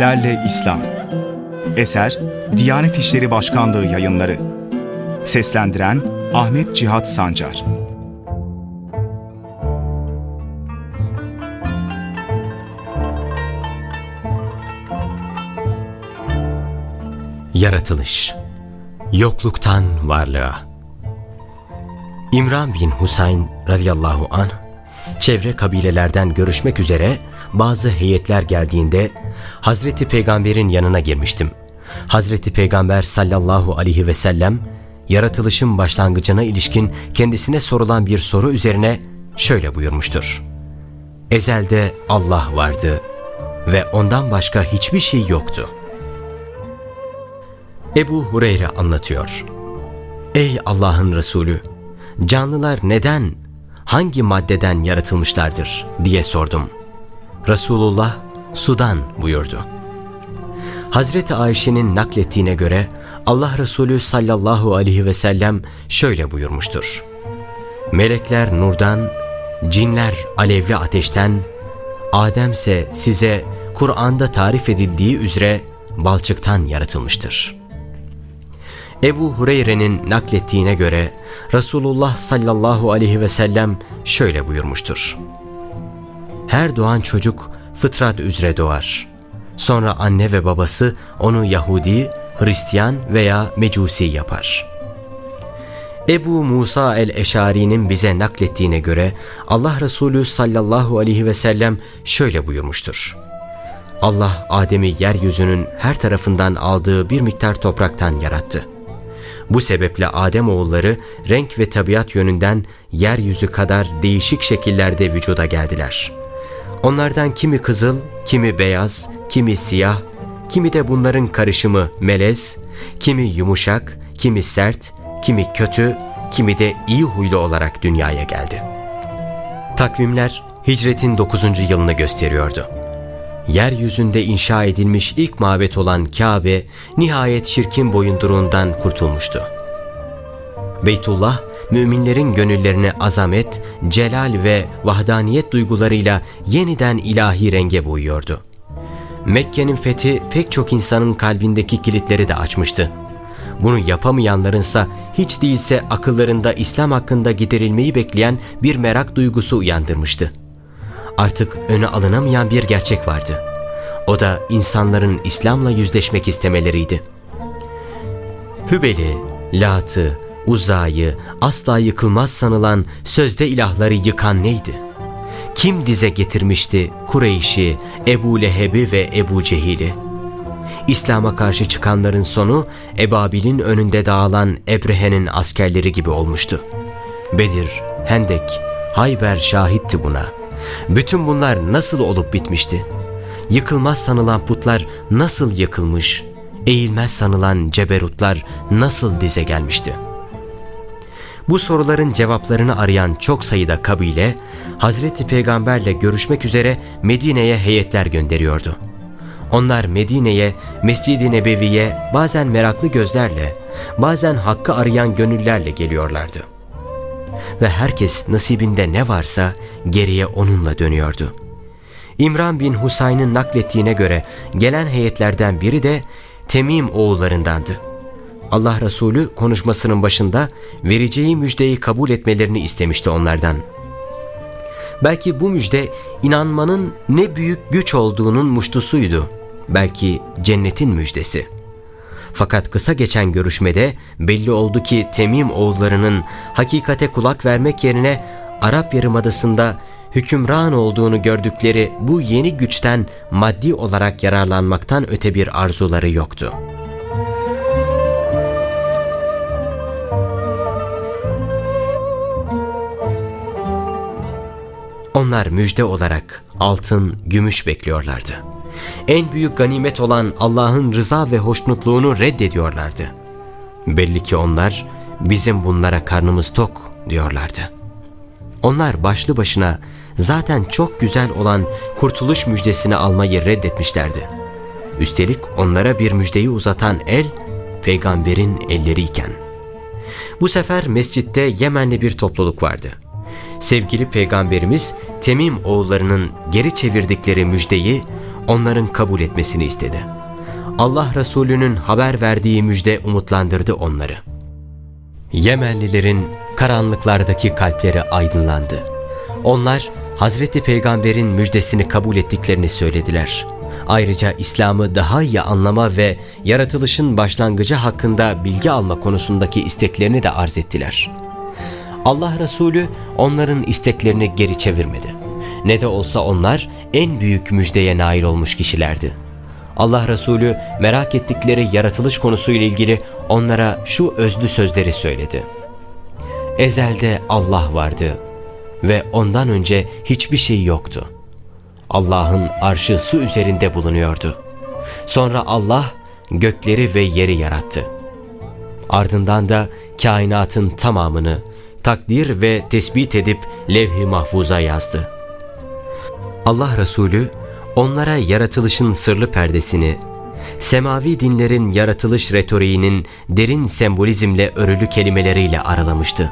Seslerle İslam. Eser Diyanet İşleri Başkanlığı Yayınları. Seslendiren Ahmet Cihat Sancar. Yaratılış. Yokluktan varlığa. İmran bin Husayn radıyallahu anh çevre kabilelerden görüşmek üzere bazı heyetler geldiğinde Hazreti Peygamber'in yanına girmiştim. Hazreti Peygamber sallallahu aleyhi ve sellem yaratılışın başlangıcına ilişkin kendisine sorulan bir soru üzerine şöyle buyurmuştur. Ezelde Allah vardı ve ondan başka hiçbir şey yoktu. Ebu Hureyre anlatıyor. Ey Allah'ın Resulü! Canlılar neden, hangi maddeden yaratılmışlardır diye sordum. Resulullah sudan buyurdu. Hazreti Ayşe'nin naklettiğine göre Allah Resulü sallallahu aleyhi ve sellem şöyle buyurmuştur. Melekler nurdan, cinler alevli ateşten, Ademse size Kur'an'da tarif edildiği üzere balçıktan yaratılmıştır.'' Ebu Hureyre'nin naklettiğine göre Resulullah sallallahu aleyhi ve sellem şöyle buyurmuştur. Her doğan çocuk fıtrat üzere doğar. Sonra anne ve babası onu Yahudi, Hristiyan veya Mecusi yapar. Ebu Musa el-Eşari'nin bize naklettiğine göre Allah Resulü sallallahu aleyhi ve sellem şöyle buyurmuştur. Allah Adem'i yeryüzünün her tarafından aldığı bir miktar topraktan yarattı. Bu sebeple Adem oğulları renk ve tabiat yönünden yeryüzü kadar değişik şekillerde vücuda geldiler. Onlardan kimi kızıl, kimi beyaz, kimi siyah, kimi de bunların karışımı melez, kimi yumuşak, kimi sert, kimi kötü, kimi de iyi huylu olarak dünyaya geldi. Takvimler hicretin 9. yılını gösteriyordu yeryüzünde inşa edilmiş ilk mabet olan Kabe nihayet şirkin boyunduruğundan kurtulmuştu. Beytullah, müminlerin gönüllerini azamet, celal ve vahdaniyet duygularıyla yeniden ilahi renge boyuyordu. Mekke'nin fethi pek çok insanın kalbindeki kilitleri de açmıştı. Bunu yapamayanlarınsa hiç değilse akıllarında İslam hakkında giderilmeyi bekleyen bir merak duygusu uyandırmıştı artık öne alınamayan bir gerçek vardı. O da insanların İslam'la yüzleşmek istemeleriydi. Hübel'i, Lat'ı, Uza'yı, asla yıkılmaz sanılan sözde ilahları yıkan neydi? Kim dize getirmişti Kureyş'i, Ebu Leheb'i ve Ebu Cehil'i? İslam'a karşı çıkanların sonu Ebabil'in önünde dağılan Ebrehe'nin askerleri gibi olmuştu. Bedir, Hendek, Hayber şahitti buna.'' Bütün bunlar nasıl olup bitmişti? Yıkılmaz sanılan putlar nasıl yıkılmış? Eğilmez sanılan ceberutlar nasıl dize gelmişti? Bu soruların cevaplarını arayan çok sayıda kabile, Hazreti Peygamberle görüşmek üzere Medine'ye heyetler gönderiyordu. Onlar Medine'ye, Mescid-i Nebevi'ye bazen meraklı gözlerle, bazen hakkı arayan gönüllerle geliyorlardı ve herkes nasibinde ne varsa geriye onunla dönüyordu. İmran bin Husayn'ın naklettiğine göre gelen heyetlerden biri de Temim oğullarındandı. Allah Resulü konuşmasının başında vereceği müjdeyi kabul etmelerini istemişti onlardan. Belki bu müjde inanmanın ne büyük güç olduğunun muştusuydu. Belki cennetin müjdesi.'' Fakat kısa geçen görüşmede belli oldu ki Temim oğullarının hakikate kulak vermek yerine Arap Yarımadası'nda hükümran olduğunu gördükleri bu yeni güçten maddi olarak yararlanmaktan öte bir arzuları yoktu. Onlar müjde olarak altın, gümüş bekliyorlardı en büyük ganimet olan Allah'ın rıza ve hoşnutluğunu reddediyorlardı. Belli ki onlar bizim bunlara karnımız tok diyorlardı. Onlar başlı başına zaten çok güzel olan kurtuluş müjdesini almayı reddetmişlerdi. Üstelik onlara bir müjdeyi uzatan el, peygamberin elleriyken. Bu sefer mescitte Yemenli bir topluluk vardı. Sevgili peygamberimiz Temim oğullarının geri çevirdikleri müjdeyi onların kabul etmesini istedi. Allah Resulü'nün haber verdiği müjde umutlandırdı onları. Yemenlilerin karanlıklardaki kalpleri aydınlandı. Onlar Hazreti Peygamber'in müjdesini kabul ettiklerini söylediler. Ayrıca İslam'ı daha iyi anlama ve yaratılışın başlangıcı hakkında bilgi alma konusundaki isteklerini de arz ettiler. Allah Resulü onların isteklerini geri çevirmedi. Ne de olsa onlar en büyük müjdeye nail olmuş kişilerdi. Allah Resulü merak ettikleri yaratılış konusuyla ilgili onlara şu özlü sözleri söyledi. Ezelde Allah vardı ve ondan önce hiçbir şey yoktu. Allah'ın arşı su üzerinde bulunuyordu. Sonra Allah gökleri ve yeri yarattı. Ardından da kainatın tamamını takdir ve tespit edip levh-i mahfuza yazdı. Allah Resulü onlara yaratılışın sırlı perdesini, semavi dinlerin yaratılış retoriğinin derin sembolizmle örülü kelimeleriyle aralamıştı.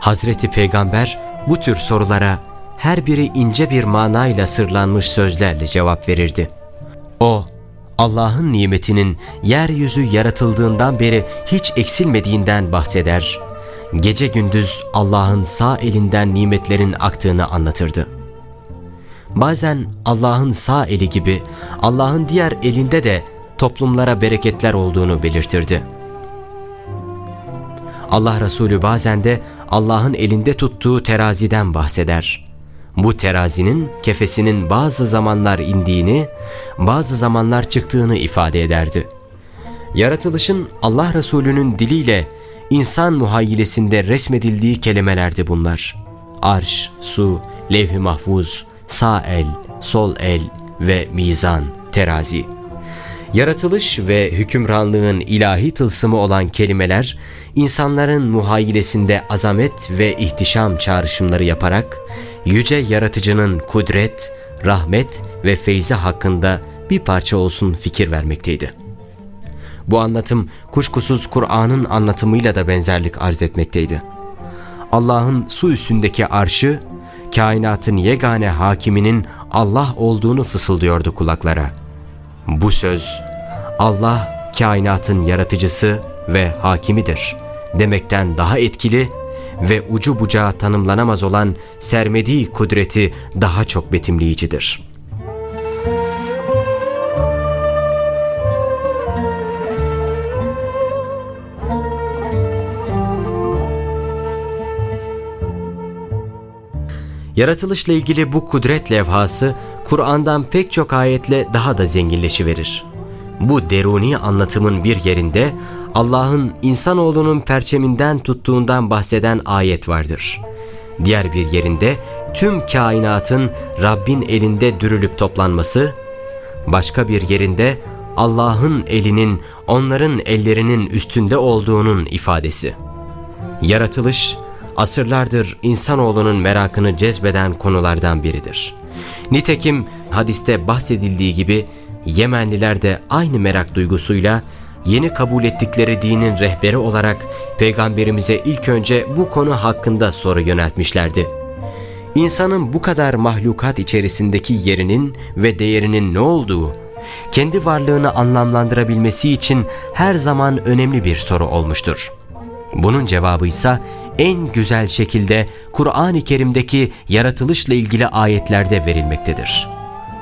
Hazreti Peygamber bu tür sorulara her biri ince bir manayla sırlanmış sözlerle cevap verirdi. O, Allah'ın nimetinin yeryüzü yaratıldığından beri hiç eksilmediğinden bahseder, gece gündüz Allah'ın sağ elinden nimetlerin aktığını anlatırdı. Bazen Allah'ın sağ eli gibi Allah'ın diğer elinde de toplumlara bereketler olduğunu belirtirdi. Allah Resulü bazen de Allah'ın elinde tuttuğu teraziden bahseder. Bu terazinin kefesinin bazı zamanlar indiğini, bazı zamanlar çıktığını ifade ederdi. Yaratılışın Allah Resulü'nün diliyle insan muhayyilesinde resmedildiği kelimelerdi bunlar. Arş, su, levh-i mahfuz, sağ el, sol el ve mizan, terazi. Yaratılış ve hükümranlığın ilahi tılsımı olan kelimeler, insanların muhayyilesinde azamet ve ihtişam çağrışımları yaparak, yüce yaratıcının kudret, rahmet ve feyzi hakkında bir parça olsun fikir vermekteydi. Bu anlatım kuşkusuz Kur'an'ın anlatımıyla da benzerlik arz etmekteydi. Allah'ın su üstündeki arşı, kainatın yegane hakiminin Allah olduğunu fısıldıyordu kulaklara. Bu söz, Allah kainatın yaratıcısı ve hakimidir demekten daha etkili ve ucu bucağı tanımlanamaz olan sermediği kudreti daha çok betimleyicidir.'' Yaratılışla ilgili bu kudret levhası Kur'an'dan pek çok ayetle daha da zenginleşiverir. Bu deruni anlatımın bir yerinde Allah'ın insanoğlunun perçeminden tuttuğundan bahseden ayet vardır. Diğer bir yerinde tüm kainatın Rabbin elinde dürülüp toplanması, başka bir yerinde Allah'ın elinin onların ellerinin üstünde olduğunun ifadesi. Yaratılış, asırlardır insanoğlunun merakını cezbeden konulardan biridir. Nitekim hadiste bahsedildiği gibi Yemenliler de aynı merak duygusuyla yeni kabul ettikleri dinin rehberi olarak peygamberimize ilk önce bu konu hakkında soru yöneltmişlerdi. İnsanın bu kadar mahlukat içerisindeki yerinin ve değerinin ne olduğu, kendi varlığını anlamlandırabilmesi için her zaman önemli bir soru olmuştur. Bunun cevabı ise en güzel şekilde Kur'an-ı Kerim'deki yaratılışla ilgili ayetlerde verilmektedir.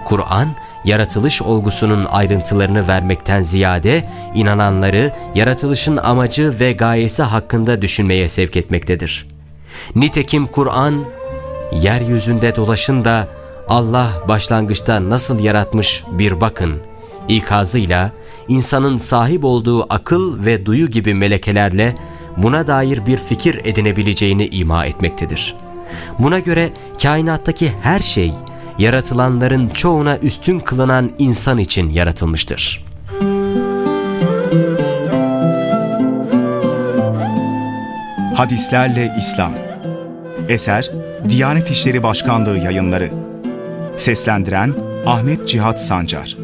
Kur'an, yaratılış olgusunun ayrıntılarını vermekten ziyade inananları yaratılışın amacı ve gayesi hakkında düşünmeye sevk etmektedir. Nitekim Kur'an, yeryüzünde dolaşın da Allah başlangıçta nasıl yaratmış bir bakın ikazıyla insanın sahip olduğu akıl ve duyu gibi melekelerle buna dair bir fikir edinebileceğini ima etmektedir. Buna göre kainattaki her şey yaratılanların çoğuna üstün kılınan insan için yaratılmıştır. Hadislerle İslam Eser Diyanet İşleri Başkanlığı yayınları Seslendiren Ahmet Cihat Sancar